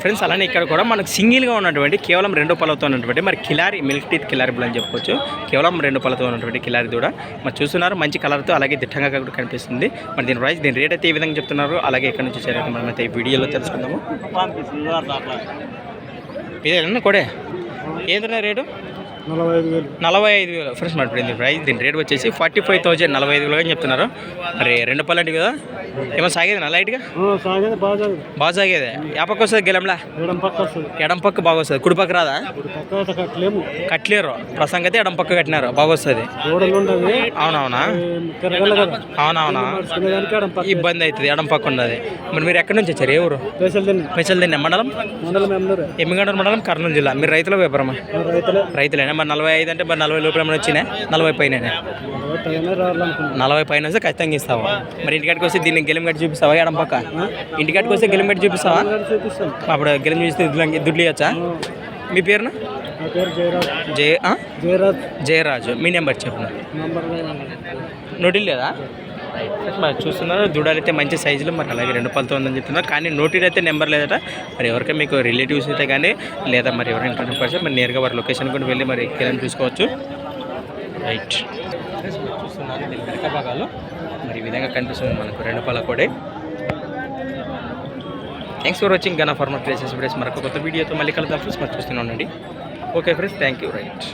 Friends అలానే ఇక్కడ కూడా మనకు సింగిల్గా ఉన్నటువంటి కేవలం రెండు పళ్ళతో ఉన్నటువంటి మరి Kilari milk teeth Kilari bull అని చెప్పుకోవచ్చు. కేవలం రెండు పళ్ళతో ఉన్నటువంటి కిలారి దూడ. మరి చూస్తున్నారు మంచి కలర్తో అలాగే దిట్టంగా కూడా కనిపిస్తుంది. మరి దీని ప్రైస్ దీని రేట్ అయితే ఏ విధంగా చెప్తున్నారు? అలాగే ఇక్కడ నుంచి చేరైతే మనం అయితే ఈ వీడియోలో తెలుసుకుందాము. ఇదేనా కొడే? ఏంటన్నా రేటు? నలభై ఐదు వేలు. నలభై ఐదు వేలు. ఫ్రెండ్స్ మరి దీని ప్రైస్ దీని రేట్ వచ్చేసి ఫార్టీ ఫైవ్ థౌజండ్ నలభై ఐదు వేలు అని చెప్తున్నారు. మరి రెండు పళ్ళంటి కదా? ఏమో సాగేది నా లైట్గా సాగేది బాగా సాగదు. బాగా సాగేది. ఏ పక్క వస్తుంది గెలంలా? ఎడం పక్క వస్తుంది. ఎడం పక్క బాగా వస్తుంది. కుడి పక్క రాదా? కట్టలేము. కట్లేరు ప్రసంగ అయితే ఎడం పక్క కట్టినారు. బాగా వస్తుంది. అవునవునా? అవునవునా? ఇబ్బంది అవుతుంది. ఎడం పక్క ఉన్నది. మరి మీరు ఎక్కడి నుంచి వచ్చారు? ఏ ఊరు? స్పెషల్ తిన్నా మండలం? ఎమ్మిగండ మండలం కర్నూలు జిల్లా. మీరు రైతుల వ్యాపారమా? రైతులే. రైతులేనా? మరి నలభై ఐదు అంటే మరి నలభై లోపల ఏమైనా వచ్చినా నలభై పైన నలభై పైన రావాలనుకున్నాను నలభై పైన వస్తే ఖచ్చితంగా ఇస్తావు మరి ఇంటికాడికి వస్తే దీన్ని గెలిం కట్టి చూపిస్తావా? ఎడం పక్క? ఇంటికాడికి వస్తే గెలిం కట్టి చూపిస్తావా? అప్పుడు గెలిం చూస్తే దుడ్లు ఇవ్వచ్చా? మీ పేరున? జయ? జయరాజ్. మీ నెంబర్ చెప్పు. నోటీలు లేదా? మరి చూస్తున్నారు దూడలు అయితే మంచి సైజులో మరి అలాగే రెండు పళ్ళతో ఉందని చెప్తున్నారు. కానీ నోటీలు అయితే నెంబర్ లేదట. మరి ఎవరికైనా మీకు రిలేటివ్స్ అయితే కానీ లేదా మరి ఎవరైనా ఇంటర్ పరిచయం మరి నేరుగా వారి లొకేషన్ కూడా వెళ్ళి మరి కిరణ్ చూసుకోవచ్చు. రైట్ చూస్తున్నారు దీని వెనక భాగాలు. మరి ఈ విధంగా కనిపిస్తుంది మనకు రెండు పళ్ళ కూడా థ్యాంక్స్ ఫర్ వాచింగ్ గనా ఫార్మర్ ప్లేసెస్ ఫ్రెండ్స్ మరొక కొత్త వీడియోతో మళ్ళీ కలుద్దాం ఫ్రెండ్స్. మరి చూస్తూనే ఉండండి. Okay friends thank you right